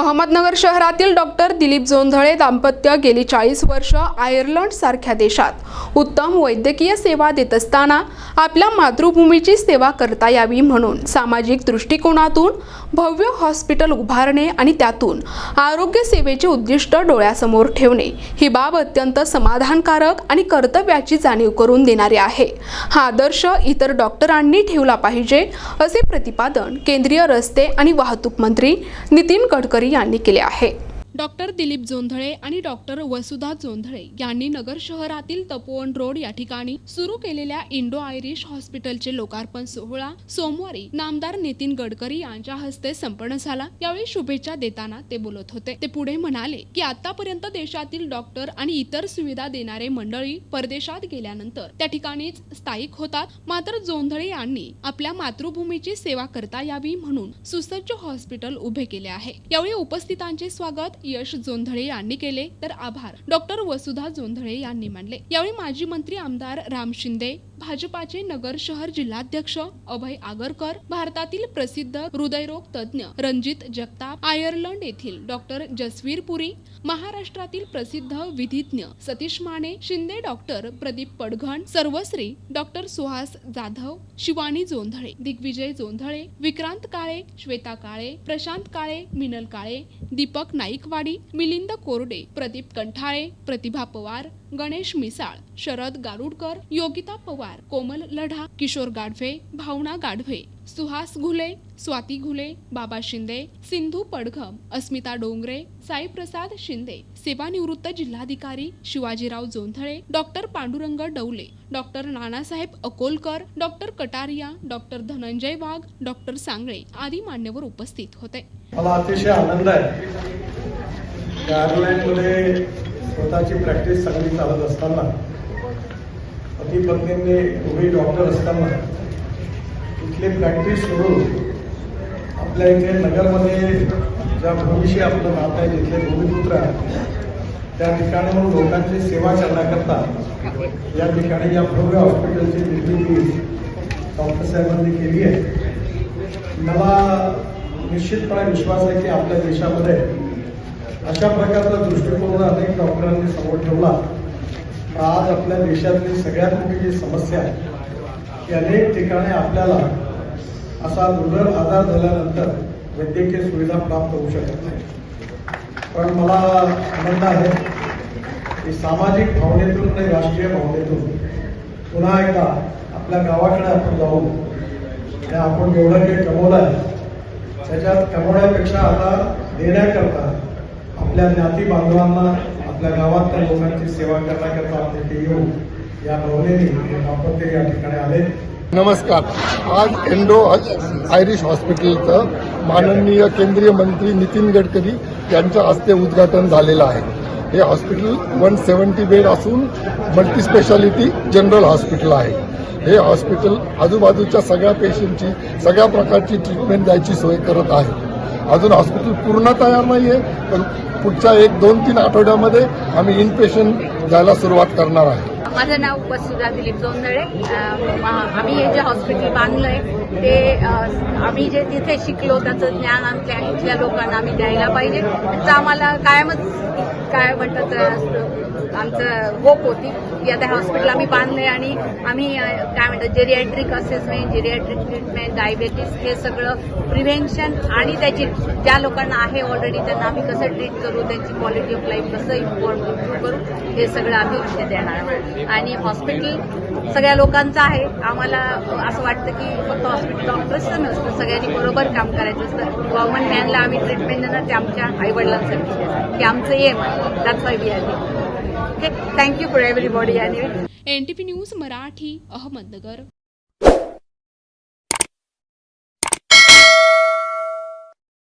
अहमदनगर शहरातील डॉक्टर दिलीप जोंधळे दाम्पत्य गेली चाळीस वर्ष आयर्लंड सारख्या देशात. उत्तम वैद्यकीय सेवा देत असताना आपल्या मातृभूमीची सेवा करता यावी म्हणून सामाजिक दृष्टिकोनातून भव्य हॉस्पिटल उभारणे आणि त्यातून आरोग्य सेवेचे उद्दिष्ट डोळ्यासमोर ठेवणे ही बाब अत्यंत समाधानकारक आणि कर्तव्याची जाणीव करून देणारी आहे. हा आदर्श इतर डॉक्टरांनी ठेवला पाहिजे असे प्रतिपादन केंद्रीय रस्ते आणि वाहतूक मंत्री नितीन गडकरी यांनी केले आहे. डॉक्टर दिलीप जोंधळे आणि डॉक्टर वसुधा जोंधळे यांनी नगर शहरातील तपोवन रोड या ठिकाणी सुरू केलेल्या इंडो आयरिश हॉस्पिटलचे लोकार्पण सोहळा सोमवारी नामदार नितीन गडकरी यांच्या हस्ते संपन्न झाला. यावेळी शुभेच्छा देताना ते बोलत होते. ते पुढे म्हणाले की आतापर्यंत देशातील डॉक्टर आणि इतर सुविधा देणारे मंडळी परदेशात गेल्यानंतर त्या ठिकाणीच स्थायिक होतात. मात्र जोंधळे यांनी आपल्या मातृभूमीची सेवा करता यावी म्हणून सुसज्ज हॉस्पिटल उभे केले आहे. यावेळी उपस्थितांचे स्वागत यश जोंधळे यांनी केले तर आभार. डॉक्टर वसुधा जोंधळे यांनी मानले. यावेळी माजी मंत्री आमदार राम शिंदे भाजपाचे नगर शहर जिल्हाध्यक्ष अभय आगरकर भारतातील प्रसिद्ध हृदयरोग तज्ज्ञ रणजित जगताप आयर्लंड येथील डॉक्टर जसवीर पुरी महाराष्ट्रातील प्रसिद्ध विधिज्ञ सतीश माने शिंदे डॉक्टर प्रदीप पडघण सर्वश्री डॉक्टर सुहास जाधव शिवानी जोंधळे दिग्विजय जोंधळे विक्रांत काळे श्वेता काळे प्रशांत काळे मिनल काळे दीपक नाईकवाडी मिलिंद कोरडे प्रदीप कंठाळे प्रतिभा पवार गणेश मिसाळ शरद गारुडकर योगिता पवार कोमल लढा किशोर गाढवे भावना गाढवे सुहास घुले स्वाती घुले बाबा शिंदे सिंधू पडघम अस्मिता डोंगरे साईप्रसाद शिंदे सेवानिवृत्त जिल्हाधिकारी Shivajirao Jondhale doctor Pandurang Davale doctor Nanasaheb Akolkar doctor Kataria doctor Dhananjay Wagh doctor Sangle आदी मान्यवर उपस्थित होते. मला अतिशय आनंद आहे. स्वतःची प्रॅक्टिस चांगली चालत असताना पती पत्नींनी दोघे डॉक्टर असताना इथली प्रॅक्टिस सोडून आपल्या इथे नगरमध्ये ज्या भूमीशी आपलं नातं आहे जिथले भूमिपुत्र आहे त्या ठिकाणाहून लोकांची सेवा करण्याकरता या ठिकाणी या भव्य हॉस्पिटलची निर्मिती डॉक्टर साहेबांनी केली आहे. मला निश्चितपणे विश्वास आहे की आपल्या देशामध्ये अशा प्रकारचा दृष्टिकोन अनेक डॉक्टरांनी समोर ठेवला. आज आपल्या देशातली सगळ्यात मोठी जी समस्या आहे की अनेक ठिकाणी आपल्याला असा दुर्धर आजार झाल्यानंतर वैद्यकीय सुविधा प्राप्त होऊ शकत नाही. पण मला आनंद आहे की सामाजिक भावनेतून आणि राष्ट्रीय भावनेतून पुन्हा एकदा आपल्या गावाकडे आपण जाऊन आणि आपण जेवढं काही कमवलं आहे त्याच्यात कमवण्यापेक्षा आता देण्याकरता आपल्या ज्ञाती बांधवांना आपल्या गावातल्या लोकांची सेवा करण्याकरता आपण येऊ. या भावनेने आपण ते या ठिकाणी आले नमस्कार. आज एन्डो आयरिश हॉस्पिटलचं माननीय केंद्रीय मंत्री नितीन गडकरी यांच्या हस्ते उद्घाटन झालेलं आहे. हे हॉस्पिटल वन सेवन्टी बेड असून मल्टीस्पेशालिटी जनरल हॉस्पिटल आहे. हे हॉस्पिटल आजूबाजूच्या सगळ्या पेशंटची सगळ्या प्रकारची ट्रीटमेंट द्यायची सोय करत आहे. अजून हॉस्पिटल पूर्ण तयार नाही आहे पण पुढच्या एक दोन तीन आठवड्यामध्ये आम्ही इनपेशंट द्यायला सुरुवात करणार आहे. माझं नाव वसुधा दिलीप जोंधळे. आम्ही हे जे हॉस्पिटल बांधलंय ते आम्ही जे तिथे शिकलो त्याचं ज्ञान आमच्या इथल्या लोकांना आम्ही द्यायला पाहिजे. त्याचं आम्हाला कायमच काय म्हणतात आमचं होप होती की आता हॉस्पिटल आम्ही बांधले आणि आम्ही काय म्हणतात geriatric assessment geriatric treatment diabetes हे सगळं प्रिव्हेन्शन आणि त्याची ज्या लोकांना आहे ऑलरेडी त्यांना आम्ही कसं ट्रीट करू त्यांची क्वालिटी ऑफ लाईफ कसं इम्प्रूव्ह करू हे सगळं आम्ही इथे देणार आणि हॉस्पिटल सगळ्या लोकांचं आहे. आम्हाला असं वाटतं की फक्त हॉस्पिटल डॉक्टर्सचं नसतं सगळ्यांनी बरोबर काम करायचं असतं. गव्हर्नमेंट मॅनला आम्ही ट्रीटमेंट देणार ते आमच्या आईवडिलांसाठी की आमचं एम आहे that's why we are okay. Thank you for everybody NTP news Marathi Ahmednagar.